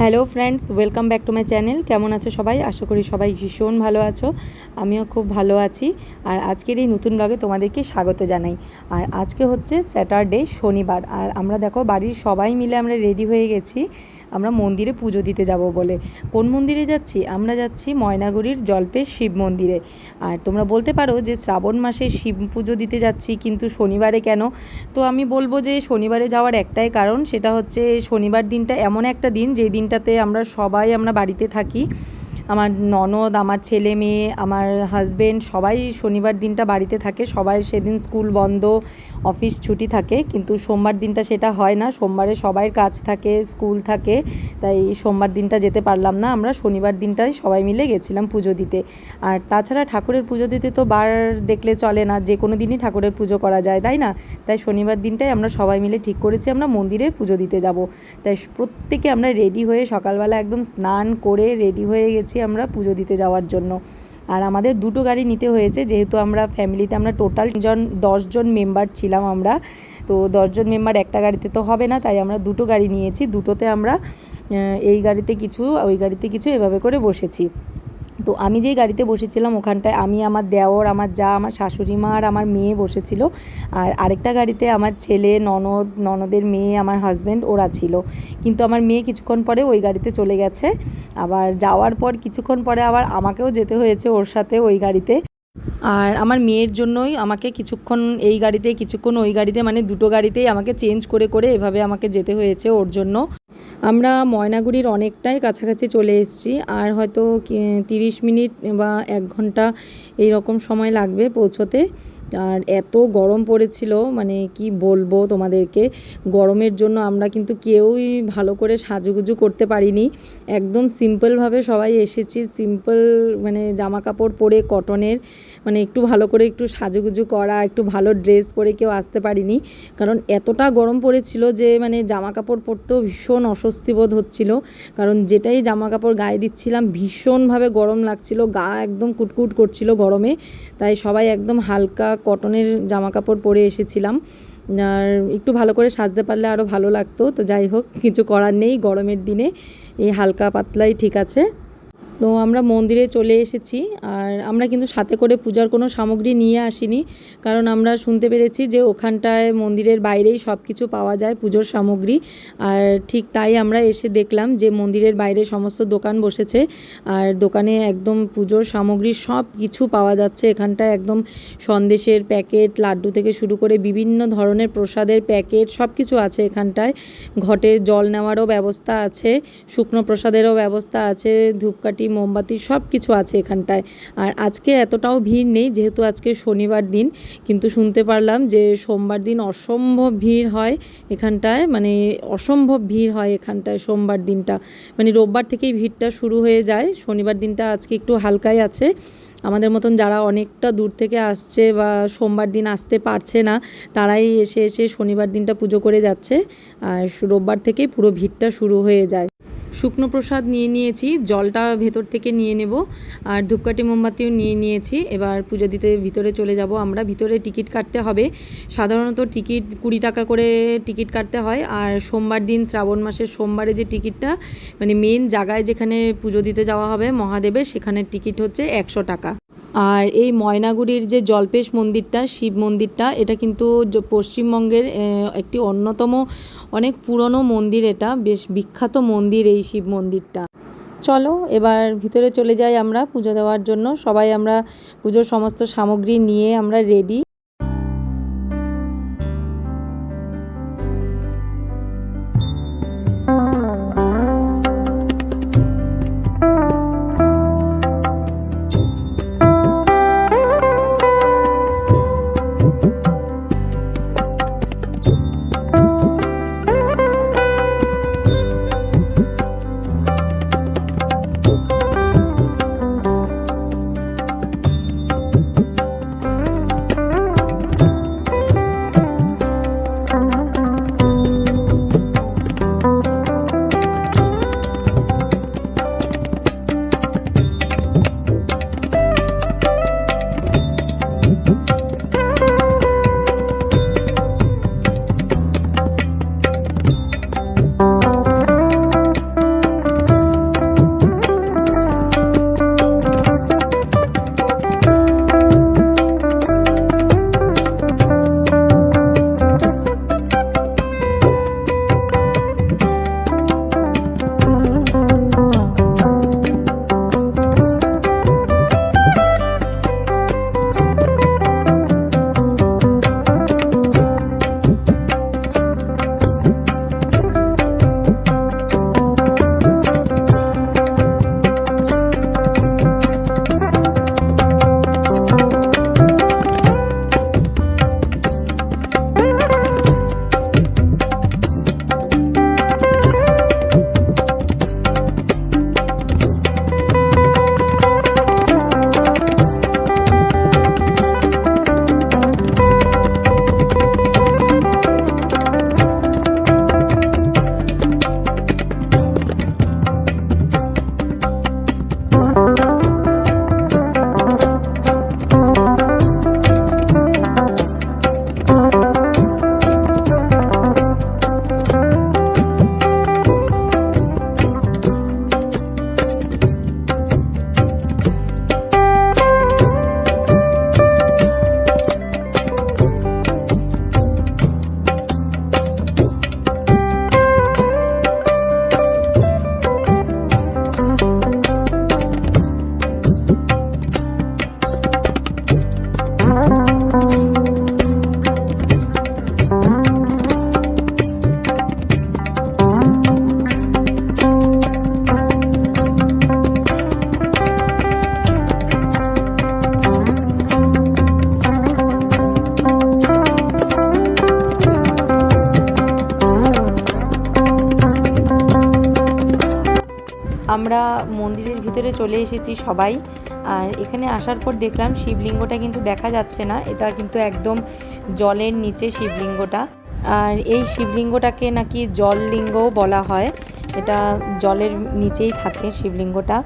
Hello friends, welcome back to my channel. কেমন আছো সবাই? আশা করি সবাই ভীষণ ভালো আছো। আমিও খুব ভালো আছি। আর আজকের এই নতুন ব্লগে তোমাদেরকে স্বাগত জানাই। আর আজকে হচ্ছে স্যাটারডে শনিবার। আর আমরা দেখো বাড়ির সবাই মিলে আমরা রেডি হয়ে গেছি। আমরা মন্দিরে পুজো দিতে যাব বলে। কোন মন্দিরে যাচ্ছি? আমরা যাচ্ছি ময়নাগুড়ির জল্পের শিব মন্দিরে। আর তোমরা বলতে পারো যে শ্রাবণ মাসে শিব পুজো দিতে যাচ্ছি, কিন্তু শনিবারে কেন? তো আমি বলব যে শনিবারে যাওয়ার একটাই কারণ, সেটা হচ্ছে শনিবার দিনটা এমন একটা দিন যে দিনটাতে আমরা সবাই আমরা বাড়িতে থাকি। আমার ননদ, আমার ছেলে মেয়ে, আমার হাজবেন্ড সবাই শনিবার দিনটা বাড়িতে থাকে। সবাই সেদিন স্কুল বন্ধ অফিস ছুটি থাকে। কিন্তু সোমবার দিনটা সেটা হয় না। সোমবারে সবাই কাজ থাকে, স্কুল থাকে। তাই সোমবার দিনটা যেতে পারলাম না। আমরা শনিবার দিনটাই সবাই মিলে গেছিলাম পুজো দিতে। আর তাছাড়া ঠাকুরের পুজো দিতে তো বার দেখলে চলে না। যে কোনো দিনই ঠাকুরের পুজো করা যায়, তাই না? তাই শনিবার দিনটাই আমরা সবাই মিলে ঠিক করেছি, আমরা মন্দিরে পুজো দিতে যাব। তাই প্রত্যেকে আমরা রেডি হয়ে সকালবেলা একদম স্নান করে রেডি হয়ে গেছি। আমরা পুজো দিতে যাওয়ার জন্য। আর আমাদের দুটো গাড়ি নিতে হয়েছে, যেহেতু আমরা ফ্যামিলিতে আমরা টোটাল জন দশজন মেম্বার ছিলাম আমরা। তো দশজন মেম্বার একটা গাড়িতে তো হবে না, তাই আমরা দুটো গাড়ি নিয়েছি। দুটোতে আমরা এই গাড়িতে কিছু, ওই গাড়িতে কিছু এভাবে করে বসেছি। তো আমি যেই গাড়িতে বসেছিলাম ওখানটায় আমি, আমার দেওর, আমার যা, আমার শাশুড়ি মা আর আমার মেয়ে বসেছিল। আর আরেকটা গাড়িতে আমার ছেলে, ননদ, ননদের মেয়ে, আমার হাজব্যান্ড ওরা ছিল। কিন্তু আমার মেয়ে কিছুক্ষণ পরে ওই গাড়িতে চলে গেছে। আবার যাওয়ার পর কিছুক্ষণ পরে আবার আমাকেও যেতে হয়েছে ওর সাথে ওই গাড়িতে। আর আমার মেয়ের জন্যই আমাকে কিছুক্ষণ এই গাড়িতে, কিছুক্ষণ ওই গাড়িতে মানে দুটো গাড়িতেই আমাকে চেঞ্জ করে করে এভাবে আমাকে যেতে হয়েছে ওর জন্য। আমরা ময়নাগুড়ির অনেকটাই কাছাকাছি চলে এসেছি, আর হয়তো তিরিশ মিনিট বা এক ঘণ্টা এই রকম সময় লাগবে পৌঁছোতে। আর এত গরম পড়েছিল মানে কি বলব তোমাদেরকে, গরমের জন্য আমরা কিন্তু কেউই ভালো করে সাজুগুজু করতে পারিনি। একদম সিম্পলভাবে সবাই এসেছি, সিম্পল মানে জামা কাপড় পরে, কটনের মানে একটু ভালো করে একটু সাজুগুজু করা, একটু ভালো ড্রেস পরে কেউ আসতে পারিনি। কারণ এতটা গরম পড়েছিল যে মানে জামা কাপড় পরতেও ভীষণ অস্বস্তি বোধ হচ্ছিল। কারণ যেটাই জামা কাপড় গায়ে দিচ্ছিলাম, ভীষণভাবে গরম লাগছিল, গা একদম কুটকুট করছিল গরমে। তাই সবাই একদম হালকা কটনের জামা কাপড় পরে এসেছিলাম। আর একটু ভালো করে সাজতে পারলে আরও ভালো লাগতো। তো যাই হোক, কিছু করার নেই। গরমের দিনে এই হালকা পাতলাই ঠিক আছে। তো আমরা মন্দিরে চলে এসেছি আর আমরা কিন্তু সাথে করে পূজার কোনো সামগ্রী নিয়ে আসিনি, কারণ আমরা শুনতে পেরেছি যে ওখানটায় মন্দিরের বাইরেই সব কিছু পাওয়া যায় পুজোর সামগ্রী। আর ঠিক তাই আমরা এসে দেখলাম যে মন্দিরের বাইরে সমস্ত দোকান বসেছে আর দোকানে একদম পুজোর সামগ্রী সব কিছু পাওয়া যাচ্ছে। এখানটায় একদম সন্দেশের প্যাকেট, লাড্ডু থেকে শুরু করে বিভিন্ন ধরনের প্রসাদের প্যাকেট সব কিছু আছে এখানটায়। ঘটে জল নেওয়ারও ব্যবস্থা আছে, শুকনো প্রসাদেরও ব্যবস্থা আছে, ধূপকাঠি মোমবাতি সব কিছু আছে এখানটায়। আর আজকে এতটাও ভিড় নেই, যেহেতু আজকে শনিবার দিন, কিন্তু শুনতে পারলাম যে সোমবার দিন অসম্ভব ভিড় হয় এখানটায় মানে অসম্ভব ভিড় হয় এখানটায় সোমবার দিনটা। মানে রোববার থেকেই ভিড়টা শুরু হয়ে যায়, শনিবার দিনটা আজকে একটু হালকাই আছে। আমাদের মতন যারা অনেকটা দূর থেকে আসছে বা সোমবার দিন আসতে পারছে না, তারাই এসে এসে শনিবার দিনটা পুজো করে যাচ্ছে, আর রোববার থেকেই পুরো ভিড়টা শুরু হয়ে যায়। শুকনো প্রসাদ নিয়ে নিয়েছি, জলটা ভেতর থেকে নিয়ে নেব, আর ধূপকাঠি মোমবাতিও নিয়ে নিয়েছি। এবার পুজো দিতে ভিতরে চলে যাব। আমরা ভিতরে টিকিট কাটতে হবে। সাধারণত টিকিট কুড়ি টাকা করে টিকিট কাটতে হয়। আর সোমবার দিন, শ্রাবণ মাসের সোমবারে যে টিকিটটা মানে মেন জায়গায় যেখানে পুজো দিতে যাওয়া হবে মহাদেবের সেখানে টিকিট হচ্ছে একশো টাকা। আর এই ময়নাগুড়ির যে জলপেশ মন্দিরটা, শিব মন্দিরটা, এটা কিন্তু পশ্চিমবঙ্গের একটি অন্যতম অনেক পুরনো মন্দির এটা, বেশ বিখ্যাত মন্দির এই শিব মন্দিরটা। চলো, এবার ভিতরে চলে যাই আমরা পুজো দেওয়ার জন্য। সবাই আমরা পুজোর সমস্ত সামগ্রী নিয়ে আমরা রেডি আমরা মন্দিরের ভিতরে চলে এসেছি সবাই। আর এখানে আসার পর দেখলাম শিবলিঙ্গটা কিন্তু দেখা যাচ্ছে না। এটা কিন্তু একদম জলের নিচে শিবলিঙ্গটা। আর এই শিবলিঙ্গটাকে নাকি জললিঙ্গও বলা হয়। এটা জলের নিচেই থাকে শিবলিঙ্গটা।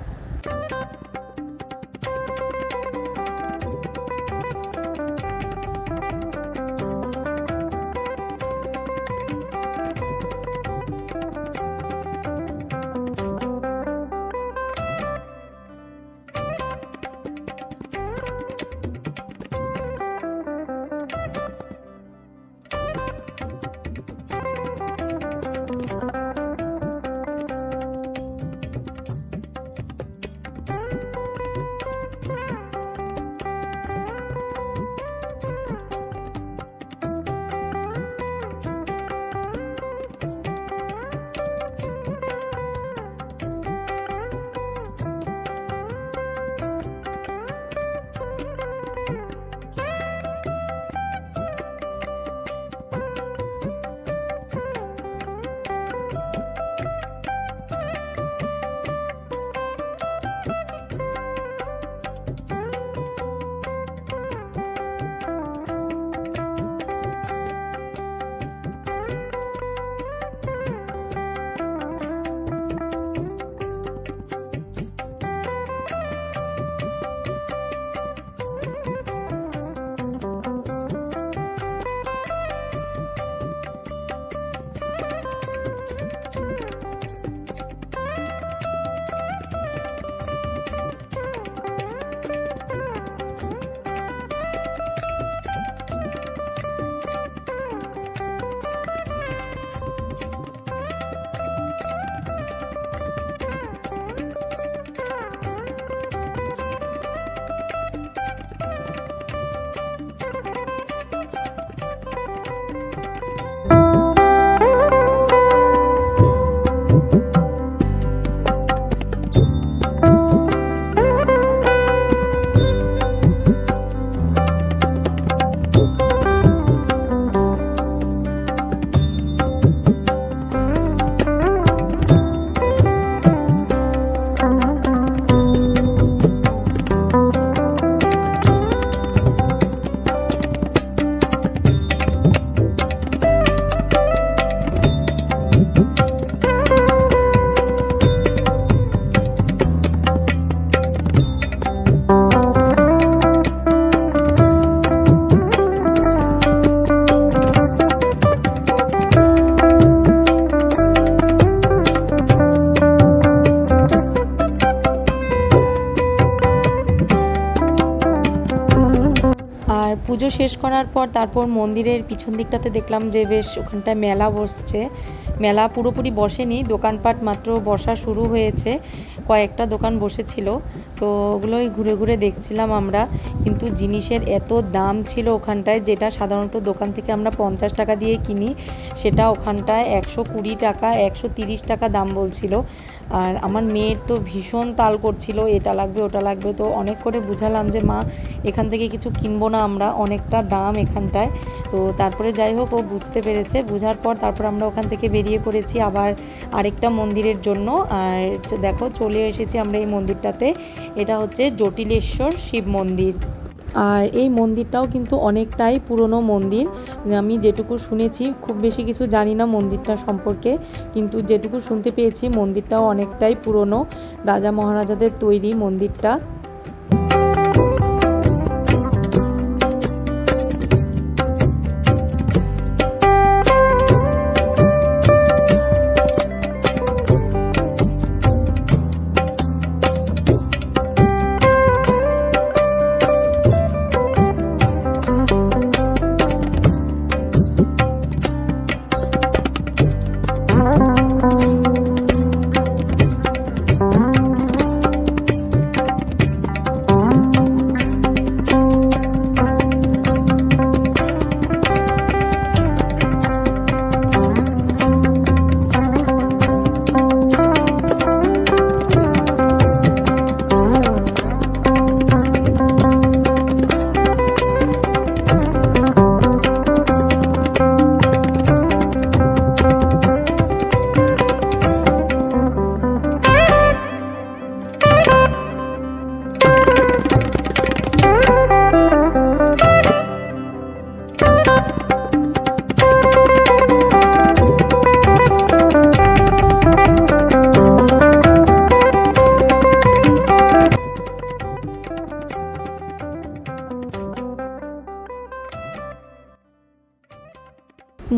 শেষ করার পর তারপর মন্দিরের পিছন দিকটাতে দেখলাম যে বেশ ওখানটায় মেলা বসছে। মেলা পুরোপুরি বসেনি, দোকানপাট মাত্র বসা শুরু হয়েছে। কয়েকটা দোকান বসেছিল, তো ওগুলোই ঘুরে ঘুরে দেখছিলাম আমরা। কিন্তু জিনিসের এত দাম ছিল ওখানটায়, যেটা সাধারণত দোকান থেকে আমরা পঞ্চাশ টাকা দিয়ে কিনি, সেটা ওখানটায় একশো কুড়ি টাকা, একশো তিরিশ টাকা দাম বলছিল। আর আমার মেয়ের তো ভীষণ তাল করছিল, এটা লাগবে, ওটা লাগবে, তো অনেক করে বুঝালাম যে, মা, এখান থেকে কিছু কিনবো না আমরা, অনেকটা দাম এখানটায়। তো তারপরে যাই হোক, ও বুঝতে পেরেছে, বুঝার পর তারপর আমরা ওখান থেকে বেরিয়ে পড়েছি আবার আরেকটা মন্দিরের জন্য। আর দেখো, চলে এসেছি আমরা এই মন্দিরটাতে, এটা হচ্ছে জটিলেশ্বর শিব মন্দির। আর এই মন্দিরটাও কিন্তু অনেকটাই পুরনো মন্দির। আমি যেটুকু শুনেছি, খুব বেশি কিছু জানি না মন্দিরটা সম্পর্কে, কিন্তু যেটুকু শুনতে পেয়েছি মন্দিরটাও অনেকটাই পুরনো। রাজা মহারাজাদের তৈরি মন্দিরটা।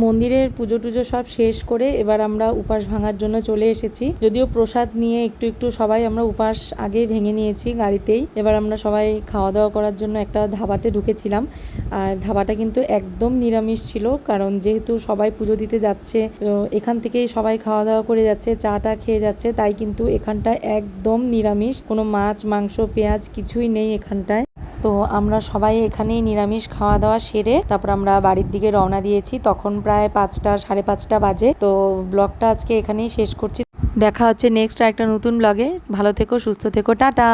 মন্দিরের পুজো টুজো সব শেষ করে এবার আমরা উপাস ভাঙার জন্য চলে এসেছি। যদিও প্রসাদ নিয়ে একটু একটু সবাই আমরা উপাস আগেই ভেঙে নিয়েছি গাড়িতেই। এবার আমরা সবাই খাওয়া দাওয়া করার জন্য একটা ধাবাতে ঢুকেছিলাম। আর ধাবাটা কিন্তু একদম নিরামিষ ছিল, কারণ যেহেতু সবাই পুজো দিতে যাচ্ছে এখান থেকেই সবাই খাওয়া দাওয়া করে যাচ্ছে, চাটা খেয়ে যাচ্ছে, তাই কিন্তু এখানটা একদম নিরামিষ। কোনো মাছ, মাংস, পেঁয়াজ কিছুই নেই এখানটায়। তো আমরা সবাই এখানেই নিরামিষ খাওয়া দাওয়া সেরে তারপর আমরা বাড়ির দিকে রওনা দিয়েছি। তখন প্রায় পাঁচটা, সাড়ে পাঁচটা বাজে। তো ব্লগটা আজকে এখানেই শেষ করছি। দেখা হচ্ছে নেক্সট একটা নতুন ব্লগে। ভালো থেকো, সুস্থ থেকো, টাটা!